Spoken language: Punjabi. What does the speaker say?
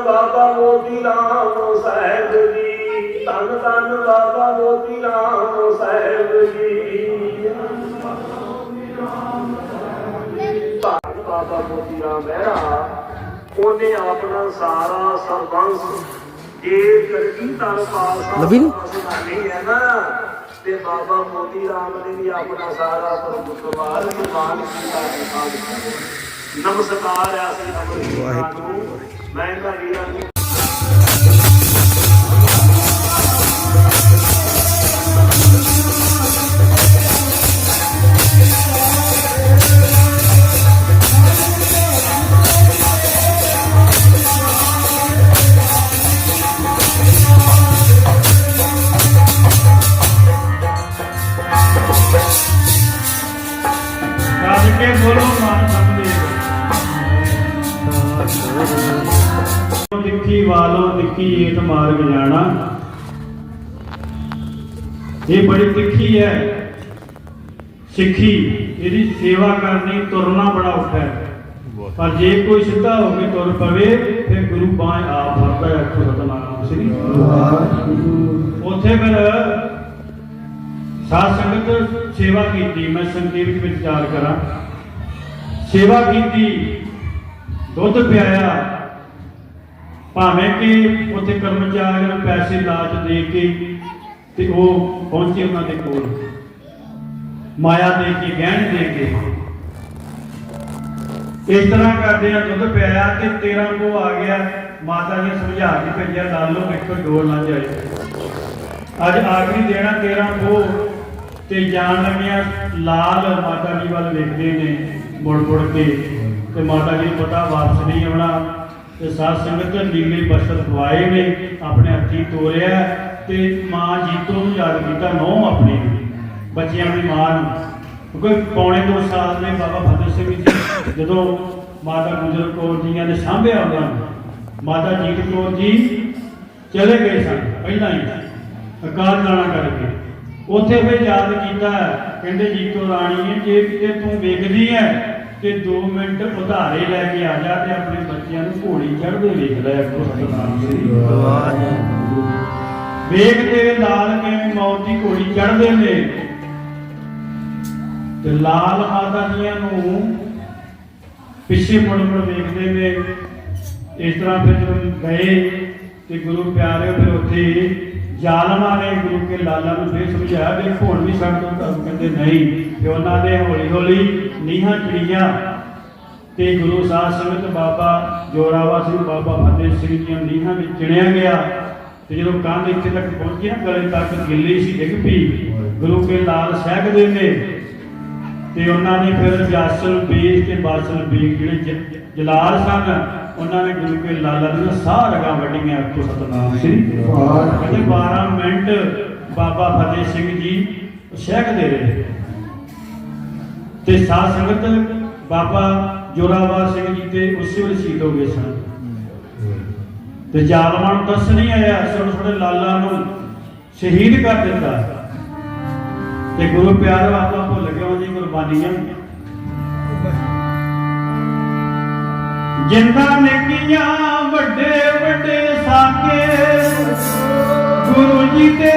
ਬਾਬਾ ਮੋਤੀ ਰਾਮ ਸਾਹਿਬ ਜੀ। ਧੰਨ ਧੰਨ ਬਾਬਾ ਮੋਤੀ ਰਾਮ ਸਾਹਿਬ ਜੀ। ਧੰਨ ਬਾਬਾ ਮੋਤੀ ਰਾਮ ਮਹਿਰਾ ਉਹਨੇ ਆਪਣਾ ਸਾਰਾ ਸਰਬੰਸ ਜੇ ਕਰਕੀ ਤਨ ਪਾਸ ਲਵੀ? ਨਹੀਂ ਹੈ ਨਾ। ਤੇ ਬਾਬਾ ਮੋਤੀ ਰਾਮ ਨੇ ਵੀ ਆਪਣਾ ਸਾਰਾ ਪਰਮੁਖਵਾਰ ਨਿਮਾਨ ਕੀਤਾ ਨਮਸਕਾਰ ਆ ਸ੍ਰੀ ਮੈਂ ਇਹਨਾਂ ਵੀਰਾਂ ਨੂੰ ਦਿੱਖੀ ਵਾਲੋ ਦਿੱਖੀ ਏਤ ਮਾਰਗ ਜਾਣਾ। ਇਹ ਬੜੀ ਤਿੱਖੀ ਹੈ। ਸਿੱਖੀ, ਇਹਦੀ ਸੇਵਾ ਕਰਨੀ, ਤੁਰਨਾ ਬੜਾ ਔਖਾ ਹੈ। ਪਰ ਜੇ ਕੋਈ ਸਿੱਧਾ ਹੋ ਕੇ ਤੁਰ ਪਵੇ, ਫਿਰ ਗੁਰੂ ਬਾਹ ਆਪ ਫੜਦਾ ਹੈ ਆਖੋ ਸਤਨਾਮ ਸ੍ਰੀ ਉੱਥੇ ਫਿਰ ਸਾਧ ਸੰਗਤ ਸੇਵਾ ਕੀਤੀ, ਮੈਂ ਸੰਖੇਪ ਵਿੱਚ ਵਿਚਾਰ ਕਰਾਂ। ਸੇਵਾ ਕੀਤੀ, ਦੁੱਧ ਪਿਆਇਆ। ਭਾਵੇਂ ਕਿ ਉੱਥੇ ਕਰਮਚਾਰੀਆਂ ਨੂੰ ਪੈਸੇ ਲਾਜ ਦੇ ਕੇ ਤੇ ਉਹ ਪਹੁੰਚੇ ਉਹਨਾਂ ਦੇ ਕੋਲ। ਮਾਇਆ ਦੇ ਕੇ, ਗਹਿਣ ਦੇ ਕੇ। ਇਸ ਤਰ੍ਹਾਂ ਕਰਦੇ ਆ, ਦੁੱਧ ਪਿਆਇਆ ਤੇ 13 ਕੋ ਆ ਗਿਆ। ਮਾਤਾ ਜੀ ਨੇ ਸਮਝਾ ਕੇ ਭੇਜਿਆ ਲਾ ਲਓ ਵੇਖੋ ਡੋਰ ਨਾ ਜਾਏ। ਅੱਜ ਆਖਰੀ ਦੇਣਾ 13 ਕੋ ਤੇ ਜਾਣ ਲੱਗਿਆ ਲਾਲ ਮਾਤਾ ਜੀ ਵੱਲ ਵੇਖਦੇ ਨੇ ਮੁੜ ਮੁੜ ਕੇ। ਤੇ ਮਾਤਾ ਜੀ ਨੂੰ ਪਤਾ ਵਾਪਸ ਨਹੀਂ ਆਉਣਾ। ਤੇ ਸਾਧ ਸੰਗਤ ਨੀਲੇ ਬਸਤਰ ਪਵਾਏ ਨੇ, ਆਪਣੇ ਹੱਥੀ ਤੋਰਿਆ ਤੇ ਮਾਂ ਜੀਤੋ ਨੂੰ ਯਾਦ ਕੀਤਾ, ਨੌ ਆਪਣੀ ਬੱਚਿਆਂ ਦੀ ਮਾਂ ਨੂੰ। ਕਿਉਂਕਿ ਪੌਣੇ 2 ਸਾਲ ਦੇ ਬਾਬਾ ਫਤਿਹ ਸਿੰਘ ਜੀ, ਜਦੋਂ ਮਾਤਾ ਗੁਜਰ ਕੌਰ ਜੀਆਂ ਨੇ ਸਾਂਭਿਆ ਉਹਨਾਂ ਨੂੰ, ਮਾਤਾ ਜੀਤ ਕੌਰ ਜੀ ਚਲੇ ਗਏ ਸਨ, ਪਹਿਲਾਂ ਹੀ। ਅਕਾਲ ਨਾਣਾ ਕਰਕੇ। ਉੱਥੇ ਫਿਰ ਯਾਦ ਕੀਤਾ, ਕਹਿੰਦੇ ਜੀਤੋ ਰਾਣੀ, ਜੇ ਕਿਤੇ ਤੂੰ ਵੇਖਦੀ ਹੈ ਤੇ 2 ਮਿੰਟ ਉਧਾਰੇ ਲੈ ਕੇ ਆ ਜਾ ਤੇ ਆਪਣੇ ਬੱਚਿਆਂ ਨੂੰ ਘੋੜੀ ਚੜ੍ਹਦੇ ਵੇਖ ਲੈ ਅੱਗੋਂ ਲਾਲ ਕਿਵੇਂ ਮੌਤ ਦੀ ਘੋੜੀ ਚੜ੍ਹਦੇ ਨੇ। ਤੇ ਲਾਲ ਮਾਤਾ ਜੀਆਂ ਨੂੰ ਪਿੱਛੇ ਮੁੜ ਮੁੜ ਵੇਖਦੇ ਨੇ। ਇਸ ਤਰ੍ਹਾਂ ਫਿਰ ਜਦੋਂ ਗਏ ਤੇ ਗੁਰੂ ਪਿਆਰੇ ਫਿਰ ਉੱਥੇ ਜ਼ਾਲਮਾਂ ਨੇ ਗੁਰੂ ਕੇ ਲਾਲਾ ਨੂੰ ਫਿਰ ਸਮਝਾਇਆ ਵੀ ਹੁਣ ਵੀ ਸਾਡੇ ਤੁਹਾਨੂੰ ਕਹਿੰਦੇ ਨਹੀਂ, ਤੇ ਉਹਨਾਂ ਨੇ ਹੌਲੀ ਹੌਲੀ ਨੀਹਾਂ ਚੜੀਆਂ ਤੇ ਗੁਰੂ ਸਾਹਿਬ ਸੰਗਤ ਬਾਬਾ ਜੋਰਾਵਾ ਸਿੰਘ, ਬਾਬਾ ਫਤਿਹ ਸਿੰਘ ਦੀਆਂ ਨੀਹਾਂ ਵਿੱਚ ਚਿਣਿਆ ਗਿਆ। ਤੇ ਜਦੋਂ ਕੰਧ ਇੱਥੇ ਤੱਕ ਪਹੁੰਚੀ ਨਾ, ਗਲੇ ਤੱਕ ਗਿੱਲੀ ਸੀ, ਡਿੱਗ ਪਈ। ਗੁਰੂ ਕੇ ਲਾਲ ਸਹਿਕਦੇ ਨੇ ਤੇ ਉਹਨਾਂ ਨੇ ਫਿਰ ਜਾਸਲ ਬੀਜ ਤੇ ਬਾਸਲ ਬੀਜ ਜਿਹੜੇ ਜਲਾਲ ਸਨ ਉਹਨਾਂ ਨੇ ਗੁਰੂ ਕੇ ਲਾਲਾ ਦੀਆਂ ਸਾਹ ਰਗਾ ਵੱਡੀਆਂ ਆਖੋ ਸਤਨਾਮ ਸ੍ਰੀ ਕਹਿੰਦੇ 12 ਮਿੰਟ ਬਾਬਾ ਫਤਿਹ ਸਿੰਘ ਜੀ ਸਹਿਕਦੇ ਰਹੇ। ਤੇ ਸਾਧ ਸੰਗਤ ਬਾਬਾ ਜੋਰਾਵਰ ਸਿੰਘ ਜੀ ਤੇ ਉਸੇ ਵੇਲੇ ਸ਼ਹੀਦ ਹੋ ਗਏ ਸਨ। ਤੇ ਜ਼ਾਲਮਾਂ ਨੂੰ ਦੱਸ ਨਹੀਂ ਆਇਆ ਛੋਟੇ ਛੋਟੇ ਲਾਲਾ ਨੂੰ ਸ਼ਹੀਦ ਕਰ ਦਿੱਤਾ। ਤੇ ਗੁਰੂ ਪਿਆਰੇ ਆਪਾਂ ਭੁੱਲ ਗਏ ਉਹਦੀ ਕੁਰਬਾਨੀਆਂ ਜਿੰਦਾ ਨੇਕੀਆਂ ਵੱਡੇ ਵੱਡੇ ਸਾਕੇ ਗੁਰੂ ਜੀ ਦੇ